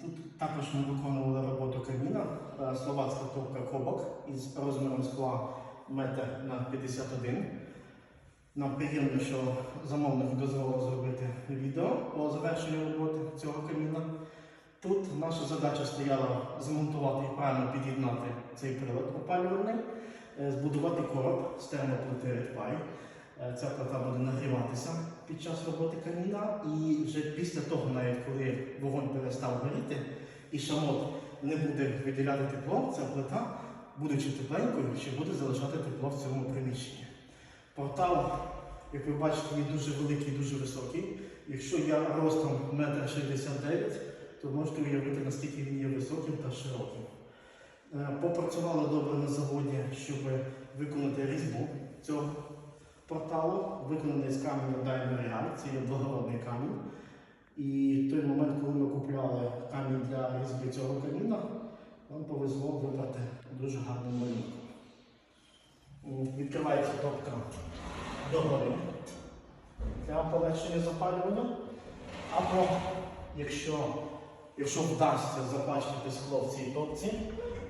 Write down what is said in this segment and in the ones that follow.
Тут також ми виконували роботу каміна, Е, словацька топка кобок із розміром скла метр на 51. Нам приємно, що замовник дозволив зробити відео по завершенню роботи цього каміна. Тут наша задача стояла змонтувати і правильно під'єднати цей прилад опалювальний, е, збудувати короб з термоплити Redpie. Е, Ця плита буде нагріватися під час роботи каміна, і вже після того, навіть коли вогонь і шамот не буде виділяти тепло, ця плита, будучи тепленькою, ще буде залишати тепло в цьому приміщенні. Портал, як ви бачите, є дуже великий, дуже високий. Якщо я ростом 1,69 м, то можете уявити, наскільки він є високим та широким. Е, Попрацювали добре на заводі, щоб виконати різьбу цього порталу, виконаний з каменю Дайна Реаль, це є благородний камінь. І той момент, коли ми купували камінь для різьби цього каміна, нам повезло вибрати дуже гарну малюнку. Відкривається топка догори для полегшення запалювання. Або якщо, якщо вдасться запачкати скло в цій топці,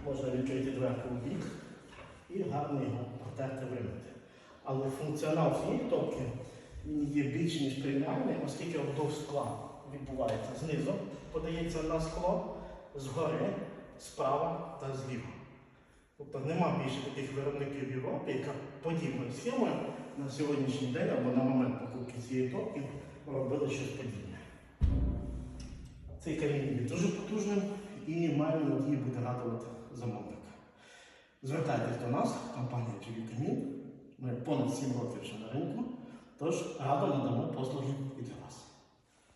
можна відкрити дверку в бік і гарно його протерти вимити. Але функціонал цієї топки він є більш ніж преміальний, оскільки обдув скла відбувається знизу, подається на скло, згори, справа та зліва. Тобто нема більше таких виробників в Європі, яка подібною схемою на сьогоднішній день або на момент покупки цієї топки робили щось подібне. Цей камінь є дуже потужним і маємо надію буде радувати замовника. Звертайтесь до нас, компанія GV Камін. Ми понад 7 років вже на ринку, тож радо надамо послуги і для вас.